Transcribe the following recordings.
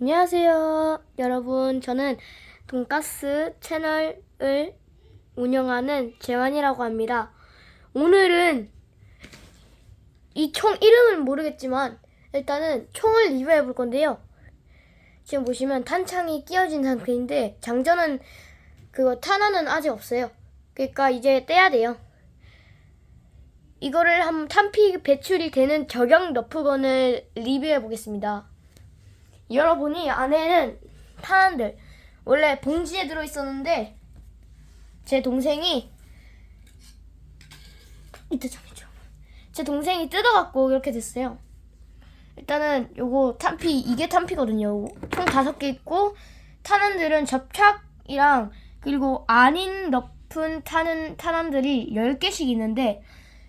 안녕하세요. 여러분, 저는 돈가스 채널을 운영하는 재환이라고 합니다. 오늘은 이 총 이름은 모르겠지만 일단은 총을 리뷰해 볼 건데요. 지금 보시면 탄창이 끼어진 상태인데 장전은 그거 탄환은 아직 없어요. 그러니까 이제 떼야 돼요. 이거를 한번 탄피 배출이 되는 저격 너프건을 리뷰해 보겠습니다. 열어보니 안에는 탄환들 원래 봉지에 들어 있었는데 제 동생이 이때 잠시죠. 제 동생이 뜯어갖고 이렇게 됐어요. 일단은 요거 탄피 이게 탄피거든요. 총 다섯 개 있고 탄환들은 접착이랑 그리고 아닌 높은 탄은 탄환들이 10개씩 있는데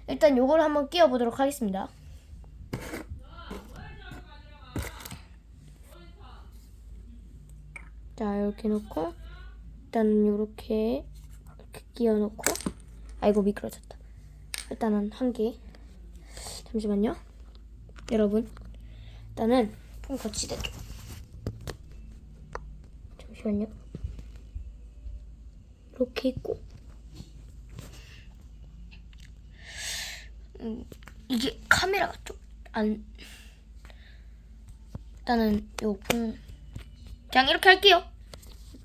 일단 요걸 한번 끼워 보도록 하겠습니다. 자 이렇게 놓고 일단은 이렇게 이렇게 끼워 놓고 아이고 미끄러졌다. 일단은 한 개. 잠시만요. 여러분. 일단은 폰 거치대 쪽. 잠시만요. 이렇게 있고. 음, 이게 카메라가 좀 안. 일단은 요 폰. 그냥 이렇게 할게요.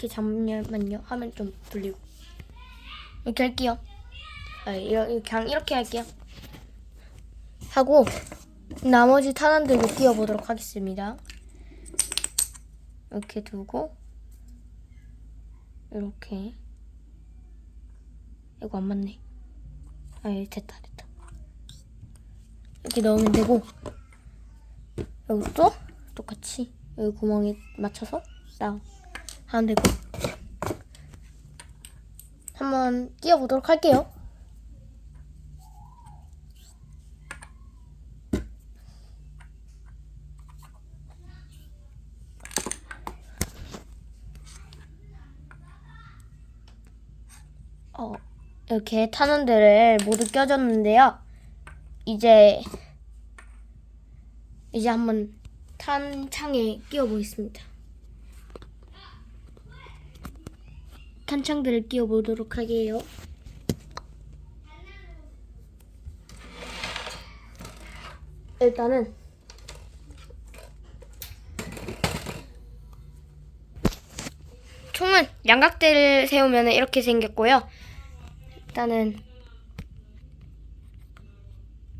이렇게 잠깐만요. 화면 좀 돌리고. 이렇게 할게요. 아, 이렇게, 그냥 이렇게 할게요. 하고 나머지 탄환들도 끼워보도록 하겠습니다. 이렇게 두고 이렇게 이거 안 맞네. 아, 예, 됐다, 됐다. 이렇게 넣으면 되고 여기도 똑같이 여기 구멍에 맞춰서 딱 하면 되고 한번 끼워보도록 할게요. 어, 이렇게 탄원들을 모두 껴줬는데요. 이제 이제 한번 탄창에 끼워 보겠습니다. 탄창들을 끼워 보도록 하게요. 일단은 총은 양각대를 세우면 이렇게 생겼고요. 일단은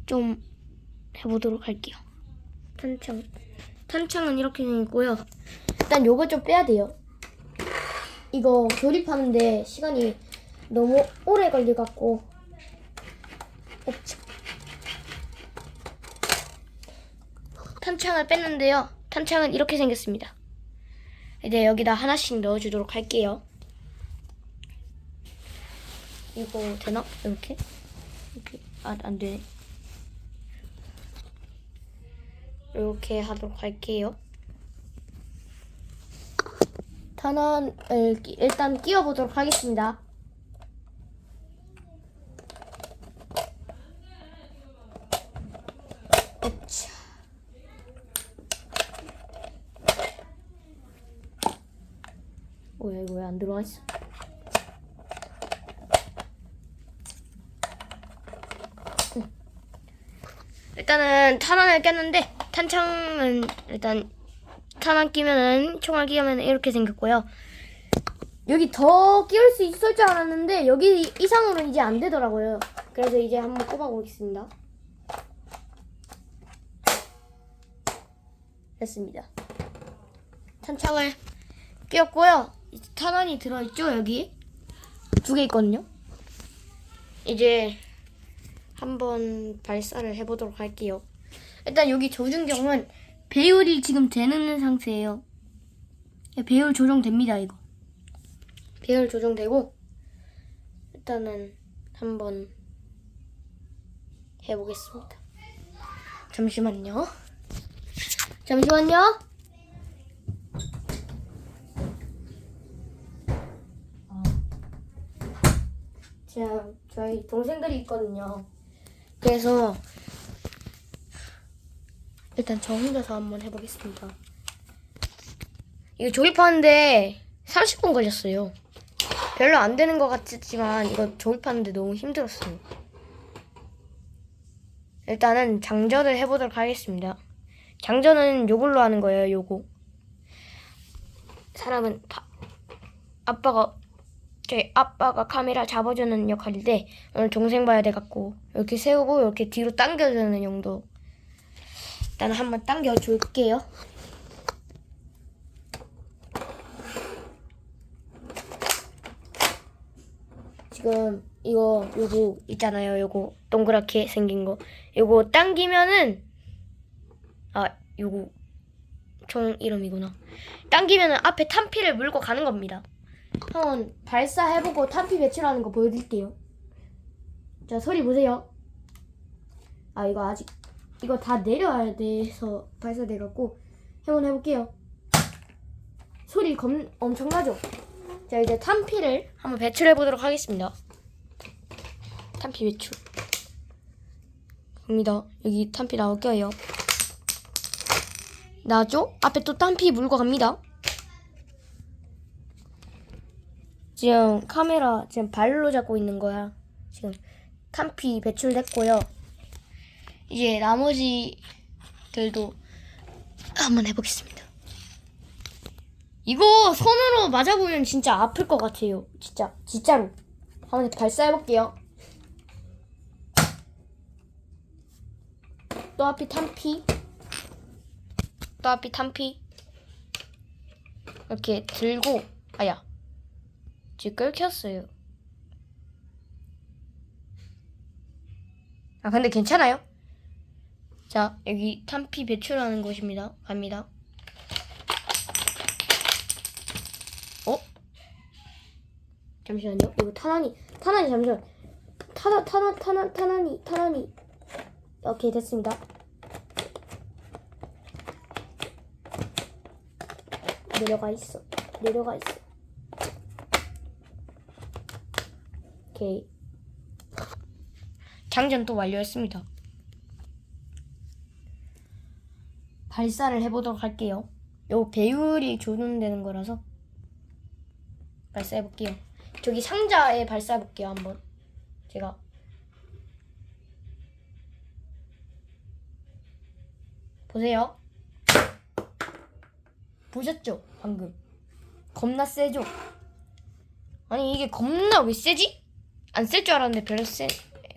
좀 해보도록 할게요. 탄창. 탄창은 이렇게 생겼고요. 일단 요거 좀 빼야 돼요. 이거 조립하는데 시간이 너무 오래 걸려갖고. 탄창을 뺐는데요. 탄창은 이렇게 생겼습니다. 이제 여기다 하나씩 넣어주도록 할게요. 이거 되나? 이렇게? 이렇게. 아, 안 되네. 이렇게 하도록 할게요. 탄환을 끼- 일단 끼워보도록 하겠습니다. 뭐야 이거 왜 안 들어와 있어? 응. 일단은 탄환을 꼈는데 탄창은 일단 탄환 끼면은 총알 끼우면 이렇게 생겼고요. 여기 더 끼울 수 있을 줄 알았는데 여기 이상으로 이제 안 되더라고요. 그래서 이제 한번 꼽아 보겠습니다. 됐습니다. 탄창을 끼웠고요. 탄환이 들어있죠 여기 두 개 있거든요. 이제 한번 발사를 해보도록 할게요. 일단 여기 조준경은 배율이 지금 되는 상태예요. 배율 조정됩니다 이거. 배율 조정되고 일단은 한번 해보겠습니다. 잠시만요. 잠시만요. 자, 저희 동생들이 있거든요. 그래서 일단 저 혼자서 한번 해보겠습니다. 이거 조립하는데 30분 걸렸어요. 별로 안 되는 것 같지만 이거 조립하는데 너무 힘들었어요. 일단은 장전을 해보도록 하겠습니다. 장전은 요걸로 하는 거예요, 요거. 사람은 바- 아빠가 저희 아빠가 카메라 잡아주는 역할인데 오늘 동생 봐야 돼갖고 이렇게 세우고 이렇게 뒤로 당겨주는 용도. 일단 한번 당겨줄게요. 지금 이거 요거 있잖아요. 요거 동그랗게 생긴 거. 요거 당기면은 아 요거 총 이름이구나. 당기면은 앞에 탄피를 물고 가는 겁니다. 한번 발사해보고 탄피 배출하는 거 보여드릴게요. 자 소리 보세요. 아 이거 아직 이거 다 내려야 돼서 발사돼갖고 한번 해볼게요. 소리 검 엄청나죠? 자 이제 탄피를 한번 배출해 보도록 하겠습니다. 탄피 배출. 갑니다. 여기 탄피 나올 거예요. 나죠? 앞에 또 탄피 물고 갑니다. 지금 카메라 지금 발로 잡고 있는 거야. 지금 탄피 배출됐고요. 이제 나머지들도 한번 해보겠습니다. 이거 손으로 맞아보면 진짜 아플 것 같아요. 진짜 진짜로. 한번 발사해볼게요. 또 앞이 탄피. 또 앞이 탄피. 이렇게 들고 아야. 지금 끌켰어요. 아 근데 괜찮아요. 자 여기 탄피 배출하는 곳입니다. 갑니다. 어? 잠시만요. 이거 탄환이 탄환이 잠시만. 탄환 탄환 탄환 탄환이 탄환이 오케이 됐습니다. 내려가 있어. 내려가 있어. 오케이. 장전 또 완료했습니다. 발사를 해보도록 할게요. 요 배율이 조준되는 거라서 발사해볼게요. 저기 상자에 발사해볼게요, 한번. 제가. 보세요. 보셨죠? 방금. 겁나 세죠? 아니, 이게 겁나 왜 세지? 안쓸줄 알았는데 별로 세,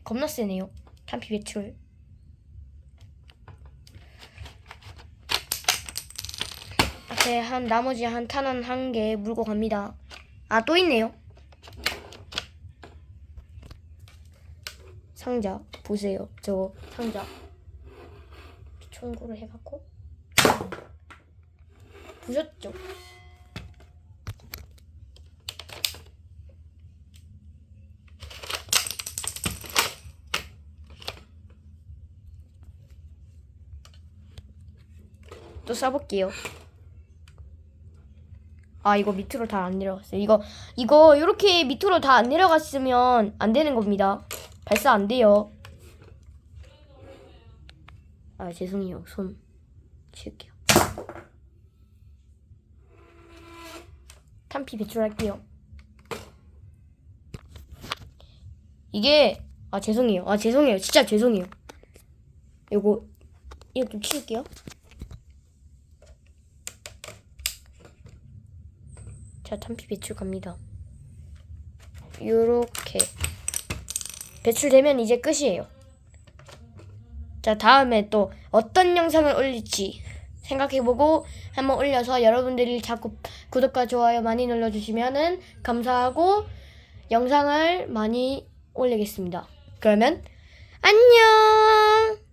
겁나 세네요. 탄피 배출. 앞에 한 나머지 한 탄환 한 개 물고 갑니다. 아 또 있네요. 상자 보세요. 저 상자 청구를 해 갖고 보셨죠? 또 써볼게요. 아 이거 밑으로 다 안 내려갔어요. 이거 이거 이렇게 밑으로 다 안 내려갔으면 안 되는 겁니다. 발사 안 돼요. 아 죄송해요. 손 치울게요. 탄피 배출할게요. 이게 아 죄송해요. 아 죄송해요. 진짜 죄송해요. 이거 이거 좀 치울게요. 자, 탄피 배출 갑니다. 요렇게 배출되면 이제 끝이에요. 자, 다음에 또 어떤 영상을 올릴지 생각해보고 한번 올려서 여러분들이 자꾸 구독과 좋아요 많이 눌러주시면은 감사하고 영상을 많이 올리겠습니다. 그러면 안녕!